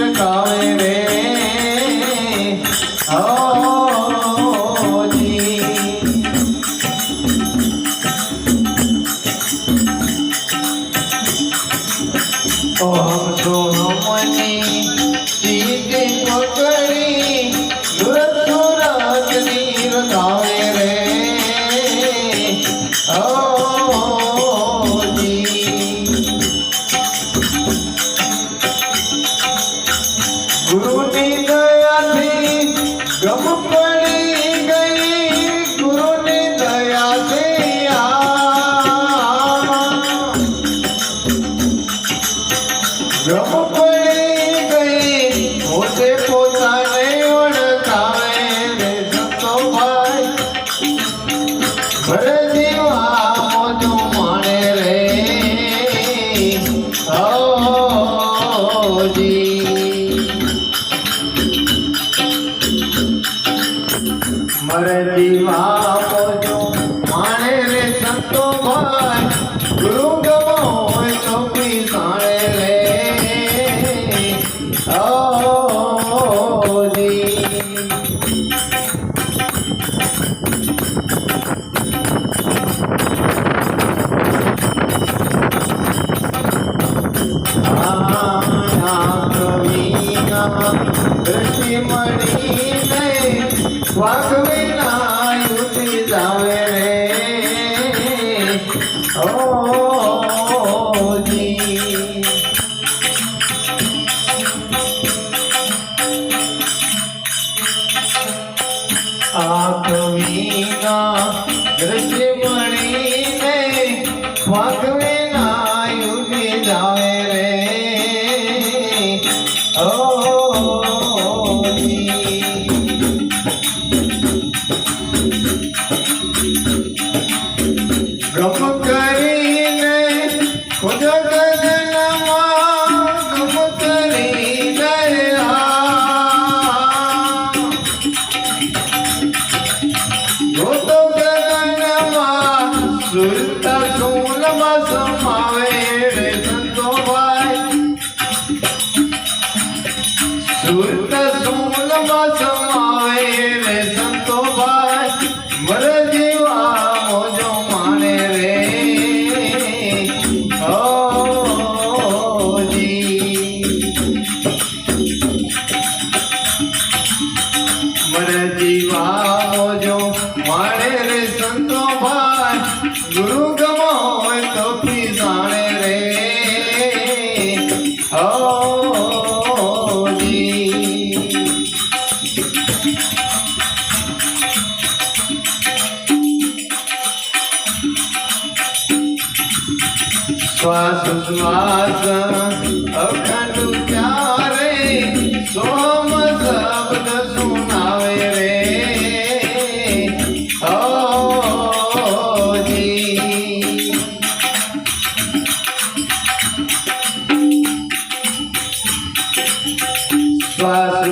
રકાવે રે ઓ જી છૂટી ગયાથી ગમ પડી ગઈ ગુરુની દયાથી ગમ પડી ગઈ પોતે પોતાને ઓળખાવે રે સતો ભાઈ ભરે જીવા મોજું માણે રે ઓ Guru आत्मीना दृश्य ગુરુ ગમો હોય તો ફી જાણે રે. શ્વાસ શ્વાસ અખંડ પ્યારે સ્વા पास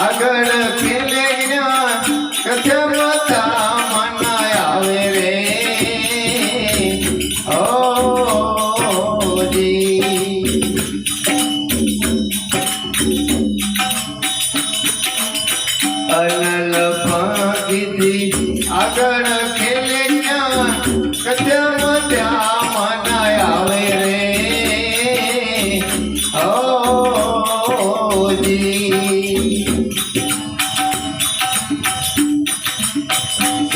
அகணபி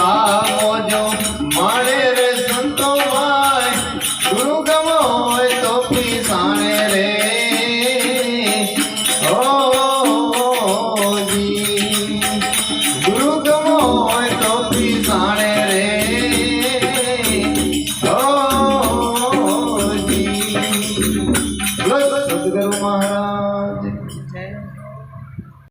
મર જીવા મોજો